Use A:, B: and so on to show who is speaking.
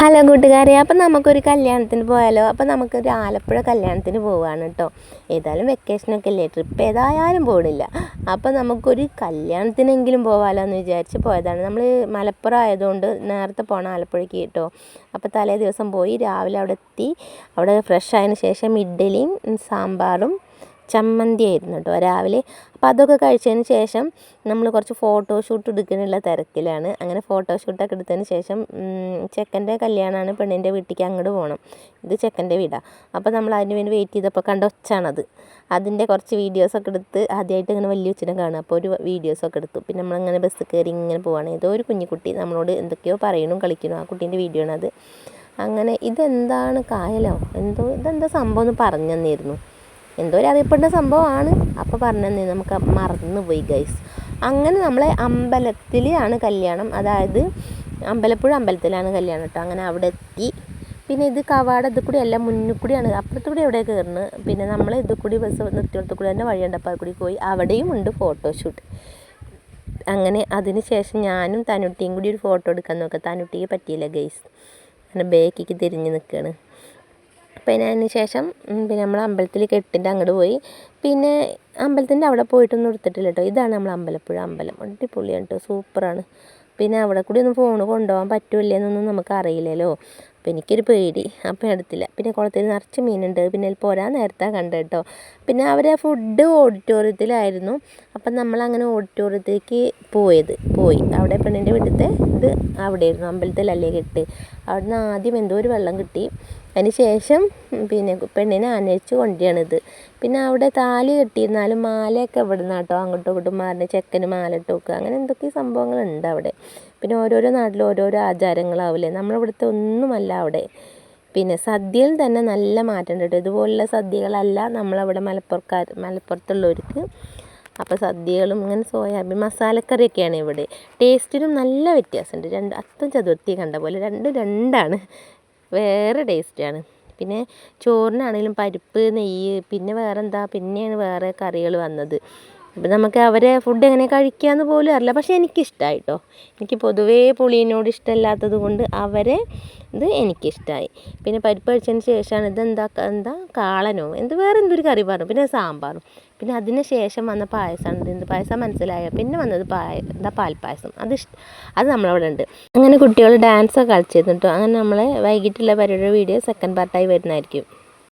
A: Hello കൂട്ടുകാരെ അപ്പം നമുക്കൊരു കല്യാണത്തിന് പോയാലോ? അപ്പം നമുക്കൊരു ആലപ്പുഴ കല്യാണത്തിന് പോവാണ് കേട്ടോ ഏതായാലും വെക്കേഷനൊക്കെ അല്ലേ? ട്രിപ്പ് ഏതായാലും പോകണില്ല അപ്പം നമുക്കൊരു കല്യാണത്തിനെങ്കിലും പോകാമല്ലോ എന്ന് വിചാരിച്ച് പോയതാണ്. നമ്മൾ മലപ്പുറം ആയതുകൊണ്ട് നേരത്തെ പോകണം ആലപ്പുഴയ്ക്ക് കേട്ടോ അപ്പോൾ തലേ ദിവസം പോയി രാവിലെ അവിടെ എത്തി. അവിടെ ഫ്രഷ് ആയതിനു ശേഷം ഇഡ്ഡലിയും സാമ്പാറും ചമ്മന്തി ആയിരുന്നു കേട്ടോ രാവിലെ. അപ്പോൾ അതൊക്കെ കഴിച്ചതിന് ശേഷം നമ്മൾ കുറച്ച് ഫോട്ടോഷൂട്ട് എടുക്കാനുള്ള തിരക്കിലാണ്. അങ്ങനെ ഫോട്ടോഷൂട്ടൊക്കെ എടുത്തതിന് ശേഷം ചെക്കന്റെ കല്യാണമാണ് പെണ്ണിന്റെ വീട്ടിലേക്ക് അങ്ങോട്ട് പോകണം ഇത് ചെക്കന്റെ വീടാണ് അപ്പോൾ നമ്മൾ അതിന് വേണ്ടി വെയിറ്റ് ചെയ്തപ്പോൾ കണ്ട ഒച്ചാണത്. അതിന്റെ കുറച്ച് വീഡിയോസൊക്കെ എടുത്ത് ആദ്യമായിട്ട് ഇങ്ങനെ വലിയ ഉച്ചിനെ കാണുക അപ്പോൾ ഒരു വീഡിയോസൊക്കെ എടുത്തു. പിന്നെ നമ്മളിങ്ങനെ ബസ് കയറി ഇങ്ങനെ പോവാണ്. ഏതോ ഒരു കുഞ്ഞിക്കുട്ടി നമ്മളോട് എന്തൊക്കെയോ പറയണു കളിക്കണു. ആ കുട്ടീന്റെ വീഡിയോ ആണ് അത് അങ്ങനെ ഇതെന്താണ് കായലോ? എന്തോ ഇതെന്താ സംഭവം എന്ന് പറഞ്ഞു തന്നിരുന്നു. എന്തോ ഒരു അറിയപ്പെടുന്ന സംഭവമാണ്. അപ്പോൾ പറഞ്ഞു നമുക്ക് മറന്നു പോയി ഗൈസ് അങ്ങനെ നമ്മളെ അമ്പലത്തിലാണ് കല്യാണം. അതായത് അമ്പലപ്പുഴ അമ്പലത്തിലാണ് കല്യാണം കേട്ടോ. അങ്ങനെ അവിടെ എത്തി. പിന്നെ ഇത് കവാട ഇത് കൂടി അല്ല മുന്നിൽ കൂടിയാണ്. അപ്പുറത്തു കൂടി എവിടെ കയറുന്നത് പിന്നെ നമ്മൾ ഇത് കൂടി ബസ് നിർത്തിയിടത്ത് കൂടി തന്നെ വഴിയുണ്ട്. അപ്പോൾ കൂടി പോയി. അവിടെയും ഉണ്ട് ഫോട്ടോഷൂട്ട് അങ്ങനെ അതിന് ശേഷം ഞാനും തനുട്ടിയും കൂടി ഒരു ഫോട്ടോ എടുക്കാൻ നോക്കാം. തനുട്ടിക്ക് പറ്റിയില്ല ഗൈസ് അങ്ങനെ ബേക്കിക്ക് തിരിഞ്ഞ് നിൽക്കുകയാണ് പിന്നെ അതിന് ശേഷം പിന്നെ നമ്മൾ അമ്പലത്തിൽ കെട്ടിന്റെ അങ്ങോട്ട് പോയി. പിന്നെ അമ്പലത്തിന്റെ അവിടെ പോയിട്ടൊന്നും എടുത്തിട്ടില്ല കേട്ടോ ഇതാണ് നമ്മൾ അമ്പലപ്പുഴ അമ്പലം. അടിപൊളിയാണ് കേട്ടോ സൂപ്പറാണ്. പിന്നെ അവിടെ കൂടി ഒന്നും ഫോൺ കൊണ്ടുപോകാൻ പറ്റൂല എന്നൊന്നും നമുക്ക് അറിയില്ലല്ലോ. അപ്പോൾ എനിക്കൊരു പേടി. അപ്പം എടുത്തില്ല. പിന്നെ കുളത്തിൽ നിറച്ച് മീനുണ്ട്. പിന്നെ പോരാ നേരത്തെ കണ്ടു കേട്ടോ. പിന്നെ അവരെ ഫുഡ് ഓഡിറ്റോറിയത്തിലായിരുന്നു അപ്പം നമ്മളങ്ങനെ ഓഡിറ്റോറിയത്തിലേക്ക് പോയത്. പോയി. അവിടെ പെണ്ണിന്റെ വീട്ടിലത്തെ ഇത് അവിടെയായിരുന്നു. അമ്പലത്തിലല്ലേ കെട്ട്. നിന്ന് ആദ്യം എന്തോ ഒരു വെള്ളം കിട്ടി. അതിന് ശേഷം പിന്നെ പെണ്ണിനെ അനയിച്ച് കൊണ്ടുവരികയാണിത്. പിന്നെ അവിടെ താലി കെട്ടിയിരുന്നാലും മാലയൊക്കെ ഇവിടെ നിന്നാട്ടോ അങ്ങോട്ടും ഇങ്ങോട്ടും മാറിന് ചെക്കന് മാല ഇട്ട് വെക്കുക അങ്ങനെ എന്തൊക്കെ സംഭവങ്ങളുണ്ട് അവിടെ. പിന്നെ ഓരോരോ നാട്ടിലും ഓരോരോ ആചാരങ്ങളാവില്ലേ നമ്മളിവിടുത്തെ ഒന്നുമല്ല അവിടെ. പിന്നെ സദ്യയിൽ തന്നെ നല്ല മാറ്റം കേട്ടോ. ഇതുപോലുള്ള സദ്യകളല്ല നമ്മളവിടെ മലപ്പുറക്കാർ മലപ്പുറത്തുള്ളവർക്ക്. അപ്പോൾ സദ്യകളും ഇങ്ങനെ സോയാബീൻ മസാലക്കറിയൊക്കെയാണ് ഇവിടെ. ടേസ്റ്റിനും നല്ല വ്യത്യാസമുണ്ട്. രണ്ട് അത്തം ചതുർത്ഥി കണ്ട പോലെ രണ്ടും രണ്ടാണ്. വേറെ ടേസ്റ്റാണ്. പിന്നെ ചോറിനാണെങ്കിലും പരിപ്പ് നെയ്യ് പിന്നെ വേറെന്താ? പിന്നെയാണ് വേറെ കറികൾ വന്നത്. അപ്പം നമുക്ക് അവരെ ഫുഡ് എങ്ങനെ കഴിക്കാമെന്ന് പോലും അറിയില്ല. പക്ഷേ എനിക്കിഷ്ടമായി കേട്ടോ എനിക്ക് പൊതുവേ പുളീനോട് ഇഷ്ടമല്ലാത്തത് കൊണ്ട് അവരെ ഇത് എനിക്കിഷ്ടമായി പിന്നെ പരിപ്പ് കഴിച്ചതിന് ശേഷമാണ് ഇതെന്താ എന്താ കാളനോ? എന്ത് വേറെ എന്തൊരു കറി പറഞ്ഞു. പിന്നെ സാമ്പാറും. പിന്നെ അതിന് ശേഷം വന്ന പായസമാണ്. എന്ത് പായസം മനസ്സിലായോ? പിന്നെ വന്നത് പായ എന്താ പാൽപ്പായസം. അത് ഇഷ്ട അത് നമ്മളവിടെ ഉണ്ട് അങ്ങനെ കുട്ടികൾ ഡാൻസൊക്കെ കളിച്ചിരുന്നു കേട്ടോ അങ്ങനെ നമ്മളെ വൈകിട്ടുള്ള പരിപാടിയുടെ വീഡിയോ സെക്കൻഡ് പാർട്ടായി വരുന്നതായിരിക്കും.